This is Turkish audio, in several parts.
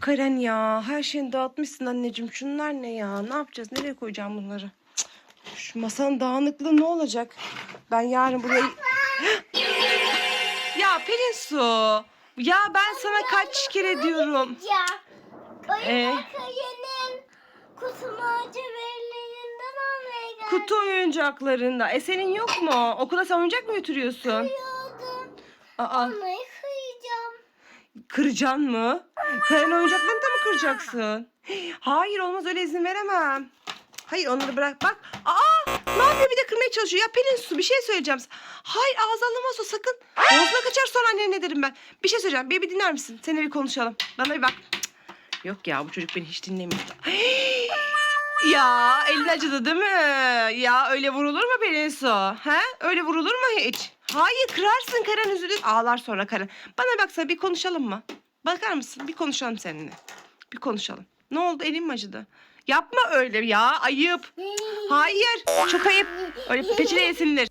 Of Karen ya her şeyini dağıtmışsın anneciğim. Şunlar ne ya? Ne yapacağız? Nereye koyacağım bunları? Şu masanın dağınıklığı ne olacak? Ben yarın buraya... ya Pelin Su. Ya ben sana kaç kere diyorum. Ee? Almaya geldim. Kutu oyuncaklarında. E senin yok mu? Okula sen oyuncak mı götürüyorsun? Kıyordum. Aa, Onları kıyacağım. kıracaksın mı? Karen oyuncaklarını da mı kıracaksın? Hayır olmaz öyle izin veremem. Hayır onları bırak. Bak. Aa ne yapıyor bir de kırmaya çalışıyor. Ya Pelin Su bir şey söyleyeceğim. Hayır ağzı alınmaz o sakın. Ağzına kaçar sonra annene ne derim ben. Bir şey söyleyeceğim. Bir, bir dinler misin? Seninle bir konuşalım. Bana bir bak. Yok ya bu çocuk beni hiç dinlemiyor. Ya elin acıdı değil mi? Ya öyle vurulur mu Pelin Su? He? Öyle vurulur mu hiç? Hayır kırarsın Karen üzülür. Ağlar sonra Karen. Bana baksana bir konuşalım mı? Bakar mısın? Bir konuşalım seninle. Bir konuşalım. Ne oldu? Elin mi acıdı? Yapma öyle ya. Ayıp. Hayır. Çok ayıp. Öyle peçete yesinler.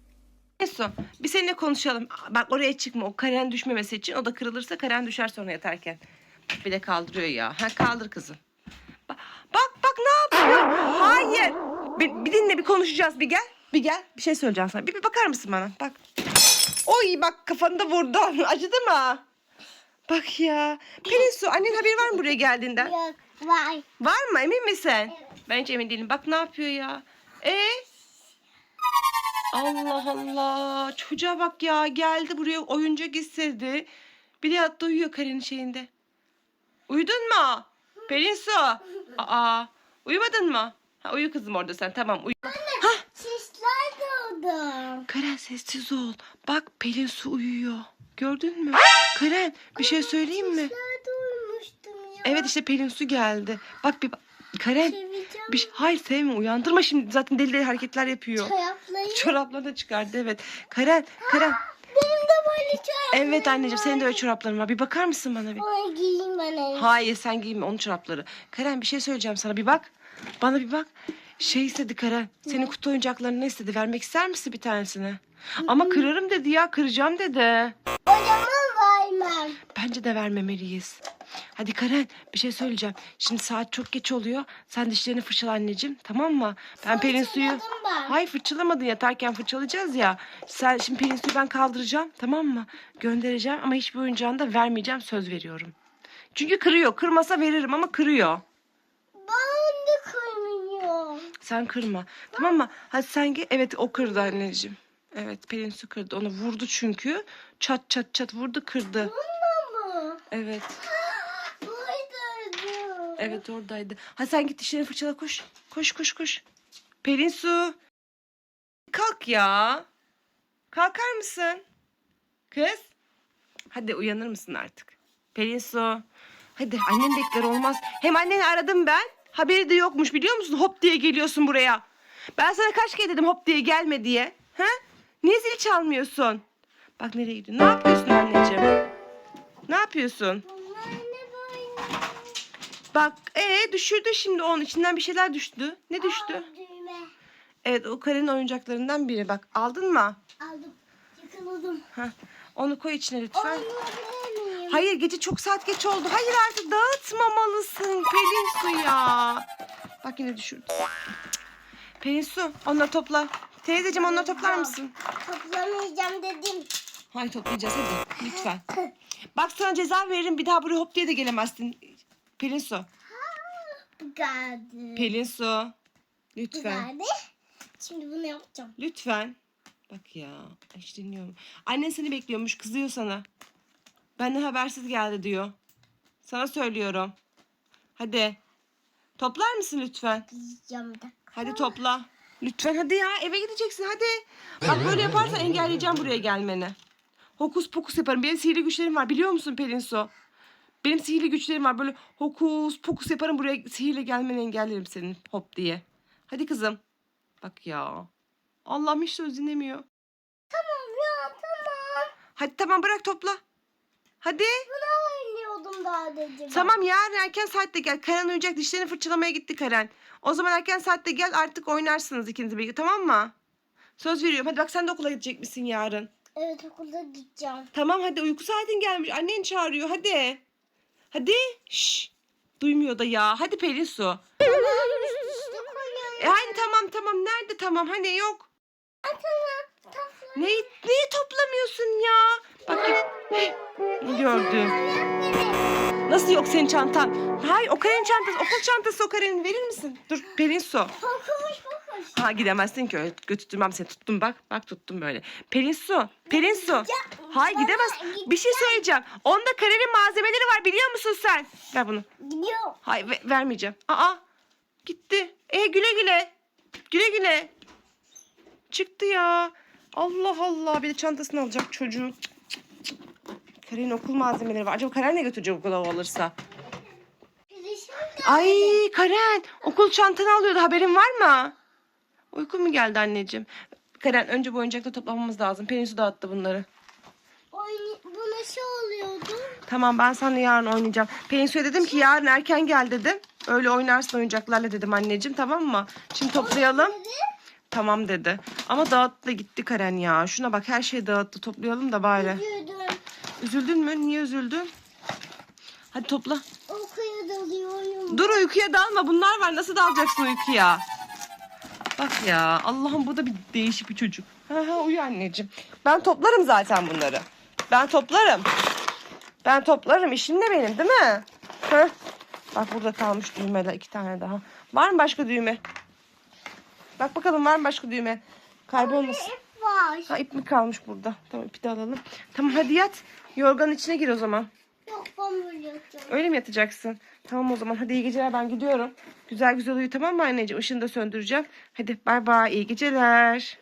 Su, bir seninle konuşalım. Bak oraya çıkma. O Karen düşmemesi için. O da kırılırsa Karen düşer sonra yatarken. Bir de kaldırıyor ya. Ha kaldır kızım. Bak bak, ne yapıyor? Hayır. Bir, bir dinle bir konuşacağız. Bir gel. Bir gel. Bir şey söyleyeceğim sana. Bir, bir bakar mısın bana? Bak. Oy bak kafanı da vurdu. Acıdı mı? Bak ya. Pelin Su annen haberi var mı buraya geldiğinden? Yok. Vay. Var mı emin misin? Ben hiç emin değilim. Bak ne yapıyor ya. E? Allah Allah. Çocuğa bak ya. Geldi buraya oyuncak istedi. Bir de yattı uyuyor Karen'in şeyinde. Uyudun mu? Pelin Su. Aa. Uyumadın mı? Ha, uyu kızım orada sen. Tamam uyu. Doğdu. Karen sessiz ol. Bak Pelin Su uyuyor. Gördün mü? Karen bir şey söyleyeyim mi? Ya. Evet işte Pelin Su geldi. Bak bir Karen bir şey- hayır sevme uyandırma şimdi zaten deli deli hareketler yapıyor. Çoraplayı. Çoraplarını da çıkardı evet. Karen, Karen. Benim de böyle çoraplarım Evet anneciğim senin de öyle çorapların var. Bir bakar mısın bana bir? Onu giyeyim ben en Hayır sen giyme onun çorapları. Karen bir şey söyleyeceğim sana bir bak. Bana bir bak. Şey istedi Karen. Senin kutu oyuncaklarını istedi? Vermek ister misin bir tanesini? Ama kırarım dedi ya kıracağım dedi. O zaman vermem. Bence de vermemeliyiz. Hadi Karen bir şey söyleyeceğim. Şimdi saat çok geç oluyor. Sen dişlerini fırçala anneciğim tamam mı? Ben Pelin suyu... Fırçaladım ben. Hayır fırçalamadın yatarken fırçalayacağız ya. Sen şimdi Pelin suyu ben kaldıracağım tamam mı? Göndereceğim ama hiçbir oyuncağını da vermeyeceğim söz veriyorum. Çünkü kırıyor. Kırmasa veririm ama kırıyor. Ben de kırmıyorum. Sen kırma. Tamam mı? Hadi sen gel. Evet o kırdı anneciğim. Evet Pelin su kırdı. Onu vurdu çünkü. Çat çat çat vurdu kırdı. Bununla mı? Evet. Buradaydı. Evet oradaydı. Hadi sen git dişlerini fırçala koş. Koş koş koş. Pelin su. Kalk ya. Kalkar mısın? Kız. Hadi uyanır mısın artık? Pelin su. Hadi annen bekler olmaz. Hem anneni aradım ben. Haberi de yokmuş biliyor musun? Hop diye geliyorsun buraya. Ben sana kaç kere dedim hop diye gelme diye. Ha? Niye zil çalmıyorsun? Bak nereye gidiyorsun? Ne yapıyorsun anneciğim? Ne yapıyorsun? Bak ee düşürdü şimdi onun içinden bir şeyler düştü. Ne düştü? Aa, düğme. Evet o Karen'in oyuncaklarından biri. Bak aldın mı? Aldım. Yakaladım. Heh, onu koy içine lütfen. Miyim? Hayır gece çok saat geç oldu. Hayır artık dağıtmamalısın Pelin su ya. Bak yine düşürdü. Pelin su onları topla. Teyzeciğim onları toplar mısın? Toplamayacağım dedim. Hayır toplayacağız hadi lütfen. Bak sana ceza veririm bir daha buraya hop diye de gelemezsin. Pelin su. Bu geldi. Pelin su. Bu Lütfen. geldi. Şimdi bunu yapacağım. Lütfen. Bak ya hiç dinliyorum. Annen seni bekliyormuş kızıyor sana. Benden habersiz geldi diyor. Sana söylüyorum. Hadi. Toplar mısın lütfen? Yiyeceğim de. Hadi topla. Lütfen hadi ya eve gideceksin hadi. Bak böyle yaparsan engelleyeceğim buraya gelmeni. Hokus pokus yaparım. Benim sihirli güçlerim var biliyor musun Pelin Su? Benim sihirli güçlerim var. Böyle hokus pokus yaparım buraya sihirle gelmeni engellerim senin hop diye. Hadi kızım. Bak ya. Allah'ım hiç söz dinlemiyor. Tamam ya tamam. Hadi tamam bırak topla. Hadi. Bunu oynuyordum daha dedim. Tamam yarın erken saatte gel. Karen uyuyacak dişlerini fırçalamaya gitti Karen. O zaman erken saatte gel artık oynarsınız ikiniz birlikte tamam mı? Söz veriyorum. Hadi bak sen de okula gidecek misin yarın? Evet okulda gideceğim. Tamam hadi uyku saatin gelmiş. Annen çağırıyor hadi. Hadi. Şş. Duymuyor da ya. Hadi Pelin Su. E hani tamam tamam. Nerede tamam? Hani yok. Tamam. Tamam. Neyi, toplamıyorsun ya? Bak ne gördüm. Nasıl yok senin çantan? Hayır o Karen'in çantası. Okul çantası o Karen'in. Verir misin? Dur Pelin Su. Ha gidemezsin ki öyle götürtmem seni. Tuttum bak. Bak tuttum böyle. Pelin Su. Pelin Su. Baba, gidemez. Bir şey söyleyeceğim. Onda Karen'in malzemeleri var biliyor musun sen? Ver bunu. Gidiyor. Hayır ve- vermeyeceğim. Aa gitti. E güle güle. Güle güle. Çıktı ya. Allah Allah. Bir de çantasını alacak çocuğu. Karen'in okul malzemeleri var. Acaba Karen ne götürecek okula o alırsa? Ay Karen okul çantanı alıyordu haberin var mı? Uyku mu geldi anneciğim? Karen önce bu oyuncakları toplamamız lazım. Pelin su dağıttı bunları. Oyun, bu nasıl oluyordu? Tamam ben sana yarın oynayacağım. Pelin Su'ya dedim ki yarın erken gel dedim. Öyle oynarsın oyuncaklarla dedim anneciğim tamam mı? Şimdi toplayalım. Tamam dedi. Ama dağıttı da gitti Karen ya. Şuna bak her şeyi dağıttı. Toplayalım da bari. Üzüldüm. Üzüldün mü? Niye üzüldün? Hadi topla. Okuya dalıyorum. Dur uykuya dalma. Bunlar var. Nasıl dalacaksın uykuya? Bak ya. Allah'ım bu da bir değişik bir çocuk. Ha ha uyu anneciğim. Ben toplarım zaten bunları. Ben toplarım. Ben toplarım. İşim ne benim değil mi? Ha? Bak burada kalmış düğmeler. iki tane daha. Var mı başka düğme? Bak bakalım var mı başka düğme? Kaybolmasın. İp var. Ha ip mi kalmış burada? Tamam ipi de alalım. Tamam hadi yat. Yorganın içine gir o zaman. Yok ben böyle. Öyle mi yatacaksın? Tamam o zaman hadi iyi geceler ben gidiyorum. Güzel güzel uyu tamam mı anneciğim? Işığını da söndüreceğim. Hadi bay bay iyi geceler.